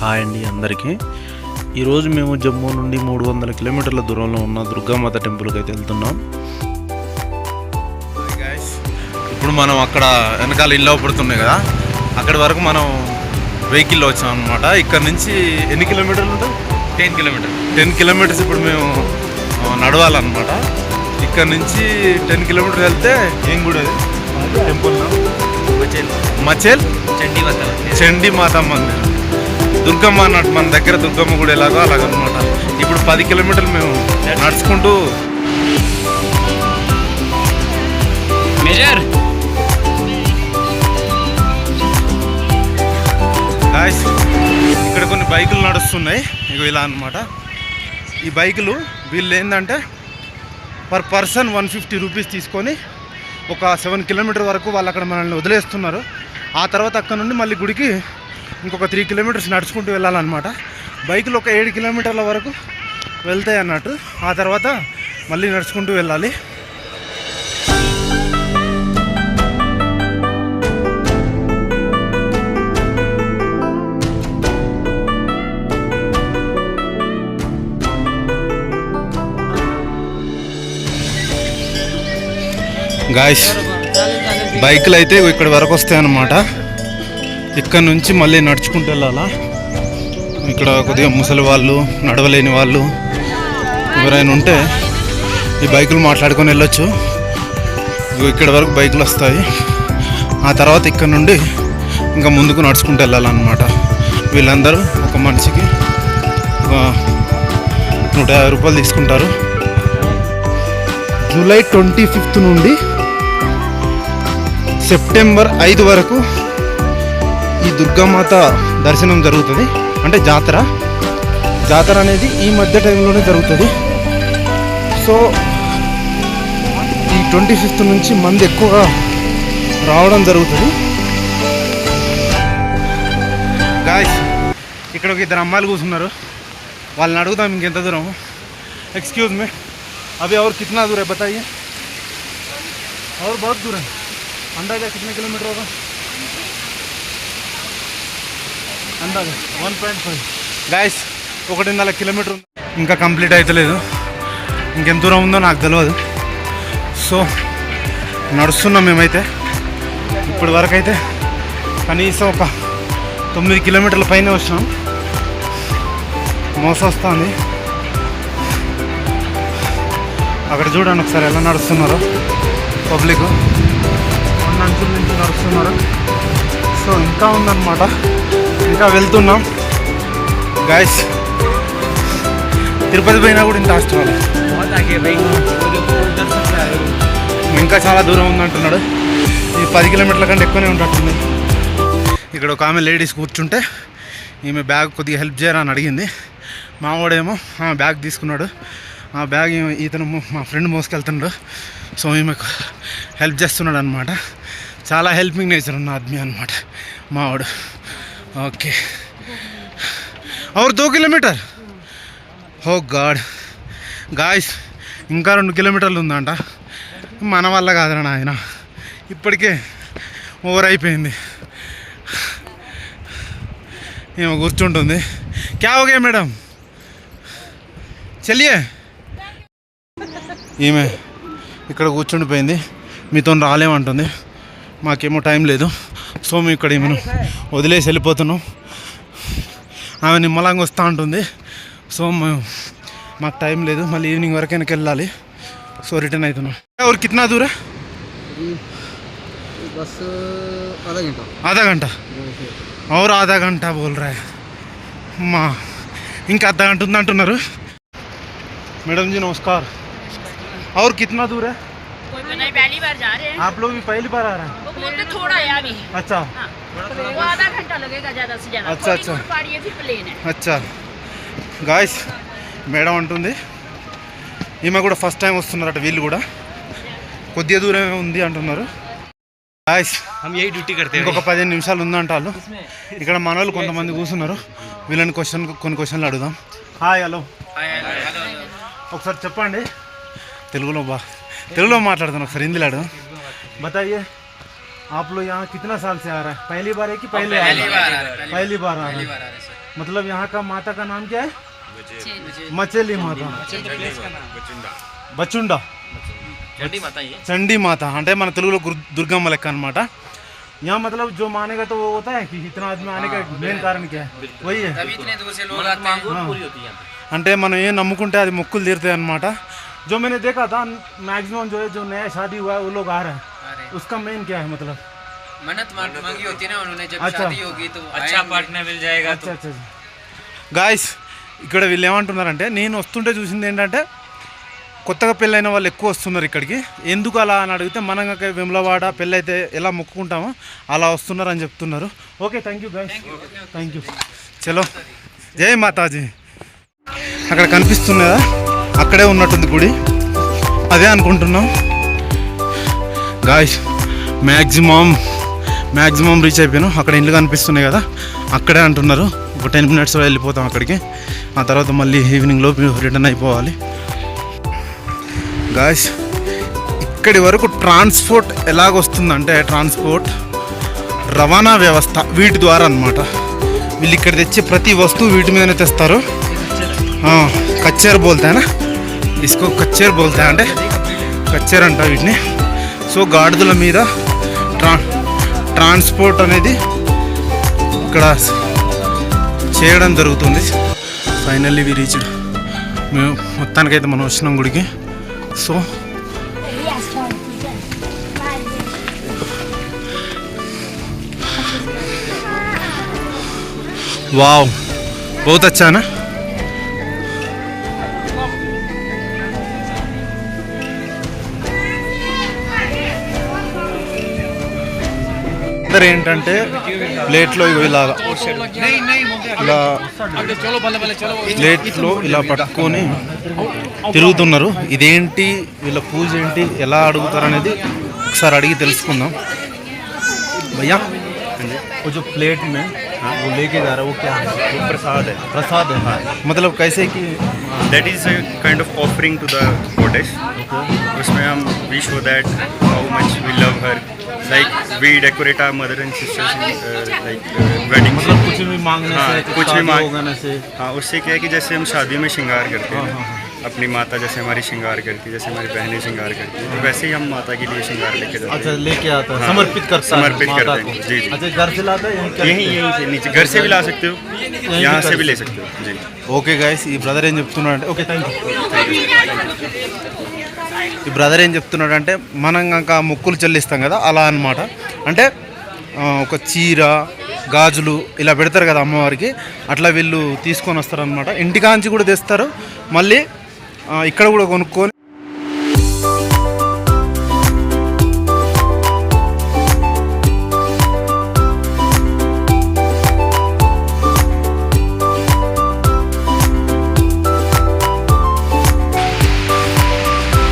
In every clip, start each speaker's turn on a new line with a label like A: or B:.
A: Hi అండి అందరికీ. ఈరోజు మేము జమ్మూ నుండి మూడు వందల కిలోమీటర్ల దూరంలో ఉన్న దుర్గామాత టెంపుల్కి అయితే వెళ్తున్నాం. ఇప్పుడు మనం అక్కడ వెనకాల ఇల్లు పడుతున్నాయి కదా అక్కడి వరకు మనం వెహికల్లో వచ్చాం అనమాట ఇక్కడ నుంచి ఎన్ని కిలోమీటర్లు ఉంటుంది?
B: టెన్ కిలోమీటర్
A: టెన్ కిలోమీటర్స్ ఇప్పుడు మేము నడవాలన్నమాట. ఇక్కడ నుంచి టెన్ కిలోమీటర్స్ వెళ్తే ఏం కూడా టెంపుల్ మచేల్.
B: చండీ వద్ద
A: చండీ మాత మందిర్. దుర్గమ్మ అన్నట్టు మన దగ్గర దుర్గమ్మ కూడా ఎలాగో అలాగనమాట. ఇప్పుడు పది కిలోమీటర్లు మేము నడుచుకుంటూ
B: మేజర్.
A: ఇక్కడ కొన్ని బైకులు నడుస్తున్నాయి. ఇక ఇలా అన్నమాట. ఈ బైకులు వీళ్ళు ఏంటంటే per person one fifty rupees తీసుకొని ఒక సెవెన్ కిలోమీటర్ వరకు వాళ్ళు అక్కడ మనల్ని వదిలేస్తున్నారు. ఆ తర్వాత అక్కడ నుండి మళ్ళీ గుడికి ఇంకొక త్రీ కిలోమీటర్స్ నడుచుకుంటూ వెళ్ళాలన్నమాట. బైకులు ఒక ఏడు కిలోమీటర్ల వరకు వెళ్తాయి అన్నట్టు. ఆ తర్వాత మళ్ళీ నడుచుకుంటూ వెళ్ళాలి. గాయస్ బైకులు అయితే ఇక్కడ వరకు వస్తాయి అన్నమాట ఇక్కడ నుంచి మళ్ళీ నడుచుకుంటూ వెళ్ళాలా? ఇక్కడ కొద్దిగా ముసలి వాళ్ళు నడవలేని వాళ్ళు ఎవరైనా ఉంటే ఈ బైకులు మాట్లాడుకొని వెళ్ళొచ్చు. ఇక్కడ వరకు బైకులు వస్తాయి. ఆ తర్వాత ఇక్కడ నుండి ఇంకా ముందుకు నడుచుకుంటూ వెళ్ళాలన్నమాట. వీళ్ళందరూ ఒక మనిషికి నూట యాభై రూపాయలు తీసుకుంటారు. జూలై ట్వంటీ ఫిఫ్త్ నుండి సెప్టెంబర్ ఐదు వరకు ఈ దుర్గామాత దర్శనం జరుగుతుంది అంటే జాతర జాతర అనేది ఈ మధ్య టైంలోనే జరుగుతుంది సో ఈ ట్వంటీ ఫిఫ్త్ నుంచి మంది ఎక్కువగా రావడం జరుగుతుంది గాయస్ ఇక్కడ ఒక ఇద్దరు అమ్మాయిలు కూర్చున్నారు వాళ్ళని అడుగుదాం ఇంకెంత దూరం एक्सक्यूज में अभी और कितना दूर है बताइए और बहुत दूर है अंदाजा कितने किलोमीटर होगा అందాజా. వన్ పాయింట్ ఫైవ్ గాయస్ ఒకటిన్నర కిలోమీటర్ ఉంది. ఇంకా కంప్లీట్ అవుతలేదు ఇంకెంత దూరం ఉందో నాకు తెలియదు సో నడుస్తున్నాం మేమైతే. ఇప్పటి వరకు అయితే కనీసం ఒక తొమ్మిది కిలోమీటర్ల పైన వచ్చినాం. మోసం వస్తుంది అక్కడ చూడండి ఒకసారి ఎలా నడుస్తున్నారో. పబ్లిక్. అన్న అంచుల నుంచి నడుస్తున్నారు. సో ఇంకా ఉందన్నమాట. ఇంకా వెళ్తున్నాం. గాయస్ తిరుపతి పోయినా కూడా ఇంత
B: అష్టం
A: ఇంకా చాలా దూరం ఉందంటున్నాడు. ఈ పది కిలోమీటర్ల కంటే ఎక్కువనే ఉంటుంది ఇక్కడ ఒక ఆమె లేడీస్ కూర్చుంటే ఈమె బ్యాగ్ కొద్దిగా హెల్ప్ చేయరా అని అడిగింది. మావాడేమో బ్యాగ్ తీసుకున్నాడు. ఆ బ్యాగ్ ఇతను మా ఫ్రెండ్ మోసుకెళ్తున్నాడు. సో ఈమెకు హెల్ప్ చేస్తున్నాడు అనమాట చాలా హెల్పింగ్ నేచర్ ఉన్న ఆద్మీ అనమాట మావాడు. ఓకే और दो కిలోమీటర్ ఓ గాడ్ గాయస్ ఇంకా రెండు కిలోమీటర్లు ఉందంట మన వల్ల కాదురా నాయన ఇప్పటికే ఓవర్ అయిపోయింది ఏమో కూర్చుంటుంది క్యా ఓకే మేడం చెల్లియే ఈమె ఇక్కడ కూర్చుండిపోయింది మీతో రాలేమంటుంది మాకేమో టైం లేదు సో మేము ఇక్కడ ఈమెను వదిలేసి వెళ్ళిపోతున్నాం ఆమె నిమ్మలంగా వస్తూ ఉంటుంది సో మేము మాకు టైం లేదు మళ్ళీ ఈవినింగ్ వరకు వెనక్కి వెళ్ళాలి సో రిటర్న్ అవుతున్నాం और कितना दूर है
C: बस आधा घंटा
A: आधा घंटा और आधा घंटा बोल रहा है మా ఇంకా అర్ధ గంట ఉంది అంటున్నారు మేడం जी नमस्कार और कितना दूर है
D: कोई भी नहीं पहली बार जा रहे हैं
A: आप लोग भी पहली बार आ रहे हैं
D: वो बोलते थोड़ा है अभी
A: अच्छा
D: हाँ वो आधा घंटा लगेगा ज्यादा से ज्यादा
A: अच्छा,
D: थोड़ी
A: अच्छा।
D: दूर पहाड़ी है फिर प्लेन है
A: అచ్చా గాయస్ మేడం అంటుంది ఈమె కూడా ఫస్ట్ టైం వస్తున్నారట వీళ్ళు కూడా కొద్దిగా దూరమే ఉంది అంటున్నారు గాయస్
B: हम यही ड्यूटी करते हैं
A: ఇంకొక పదిహేను నిమిషాలు ఉందంట వాళ్ళు ఇక్కడ మన వాళ్ళు కొంతమంది కూర్చున్నారు వీళ్ళని క్వశ్చన్ కొన్ని క్వశ్చన్లు అడుగుదాం హాయ్ హలో ఒకసారి చెప్పండి తెలుగులో బా తెలుగులో మాట్లాడతాను ఒకసారి హిందీలో అడుగు बताइए आप लोग यहाँ कितना साल से आ रहा है पहली बार है कि पहले आ रहे हैं? पहली बार आ रहे हैं मतलब यहाँ का माता का नाम क्या है मचेली माता బచుండా
B: चंडी माता ये
A: చండీ మాత అంటే మన తెలుగులో గుర్- దుర్గమ్మ లెక్క అనమాట यहाँ मतलब जो मानेगा तो वो होता है कि इतना आदमी आने का मेन कारण क्या है वही है
C: तभी इतने दूर से लोग
B: मन्नत
C: आते हैं
B: मांगो
A: हाँ।
B: पूरी होती है यहाँ पे
A: అంటే మనం ఏం నమ్ముకుంటే అది మొక్కులు తీరుతాయి అనమాట जो मैंने देखा था मैक्सिमम जो है जो नया शादी हुआ है वो लोग आ रहे हैं
C: अरे
A: उसका मेन क्या है मतलब
C: मन्नत मांग- मांगी होती है ना उन्होंने जब
A: अच्छा।
C: शादी होगी तो
B: अच्छा
C: आएंगे।
B: पार्टनर मिल जाएगा तो
A: అచ్చా అచ్చా గాయస్ ఇక్కడ వీళ్ళు ఏమంటున్నారంటే నేను వస్తుంటే చూసింది ఏంటంటే కొత్తగా పెళ్ళైన వాళ్ళు ఎక్కువ వస్తున్నారు ఇక్కడికి ఎందుకు అలా అని అడిగితే మనం కనుక విమలవాడ పెళ్ళి అయితే ఎలా మొక్కుకుంటామో అలా వస్తున్నారు అని చెప్తున్నారు okay thank you guys thank you చలో జై మాతాజీ అక్కడ కనిపిస్తున్నదా అక్కడే ఉన్నట్టుంది గుడి. అదే అనుకుంటున్నాం. గాయస్ మ్యాక్సిమం మ్యాక్సిమం రీచ్ అయిపోయాను. అక్కడ ఇండ్లు కనిపిస్తున్నాయి కదా అక్కడే అంటున్నారు. ఒక టెన్ మినిట్స్లో వెళ్ళిపోతాం అక్కడికి. ఆ తర్వాత మళ్ళీ ఈవినింగ్లో రిటర్న్ అయిపోవాలి. గాయస్ ఇక్కడి వరకు ట్రాన్స్పోర్ట్ ఎలాగొస్తుందంటే ట్రాన్స్పోర్ట్ రవాణా వ్యవస్థ వీటి ద్వారా అనమాట వీళ్ళు ఇక్కడ తెచ్చే ప్రతి వస్తువు వీటి మీదనే తెస్తారు. కచ్చేరు బోల్తేనా इसको कच्चर बोलते हैं అంటే కచ్చేర్ అంట వీటిని సో గాడిదల మీద ట్రా ట్రాన్స్పోర్ట్ అనేది ఇక్కడ చేయడం జరుగుతుంది ఫైనల్లీ వి రీచ్డ్ మేము మొత్తానికైతే మనం వచ్చినాం గుడికి సో वाओ बहुत अच्छा అందరు ఏంటంటే ప్లేట్లో ఇగో ఇలాగా ఇలా ప్లేట్లో ఇలా పట్టుకొని తిరుగుతున్నారు ఇదేంటి వీళ్ళ పూజ ఏంటి ఎలా అడుగుతారు అనేది ఒకసారి అడిగి తెలుసుకుందాం భయ్యా वो जो प्लेट में वो लेके जा रहा है वो क्या है
E: वो प्रसाद है
A: प्रसाद है मतलब कैसे कि
E: that is a kind of offering to the goddess उसमें हम we show that how much we love her Like we decorate our mother and sisters like wedding
A: मतलब कुछ भी मांगने
E: हाँ,
A: से
E: कुछ भी
A: शादी
E: मांग-
A: हो जाने से
E: हाँ उससे क्या है कि जैसे हम शादी में श्रृंगार करते
A: हाँ,
E: हैं
A: हाँ,
E: अपनी माता जैसे हमारी श्रृंगार करती है जैसे हमारी बहनें श्रृंगार करती हैं तो वैसे ही हम माता के लिए श्रृंगार लेके जाते
A: अच्छा
E: हैं
A: लेके आता है
E: हाँ,
A: समर्पित करता
E: समर्पित
A: है माता
E: करते हैं,
A: को
E: जी, जी।
A: अच्छा घर से लाता है यहीं क्या
E: यहीं यहीं से नीचे घर से भी ला सकते हो
A: भी
E: यहाँ
A: कर
E: से भी ले
A: सकते
E: सकते हो जी
A: ఓకే గైస్ ఈ బ్రదర్ ఏం చెప్తున్నాడు అంటే ఓకే థ్యాంక్ యూ ఈ బ్రదర్ ఏం చెప్తున్నాడు అంటే మనం కనుక మొక్కులు చెల్లిస్తాం కదా అలా అన్నమాట. అంటే ఒక చీర గాజులు ఇలా పెడతారు కదా అమ్మవారికి అట్లా వీళ్ళు తీసుకొని వస్తారనమాట ఇంటికాంచి కూడా తెస్తారు మళ్ళీ ఇక్కడ కూడా కొనుక్కొని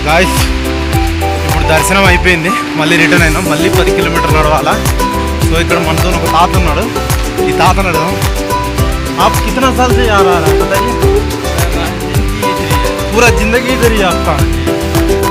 A: గాయస్ ఇప్పుడు దర్శనం అయిపోయింది మళ్ళీ రిటర్న్ అయినాం మళ్ళీ పది కిలోమీటర్లు నడవాలా సో ఇక్కడ మనతో ఒక తాత ఉన్నాడు ఈ తాత నడదాం आप कितना साल से आ रहा है बताइए पूरा जिंदगी इधर ही है आपका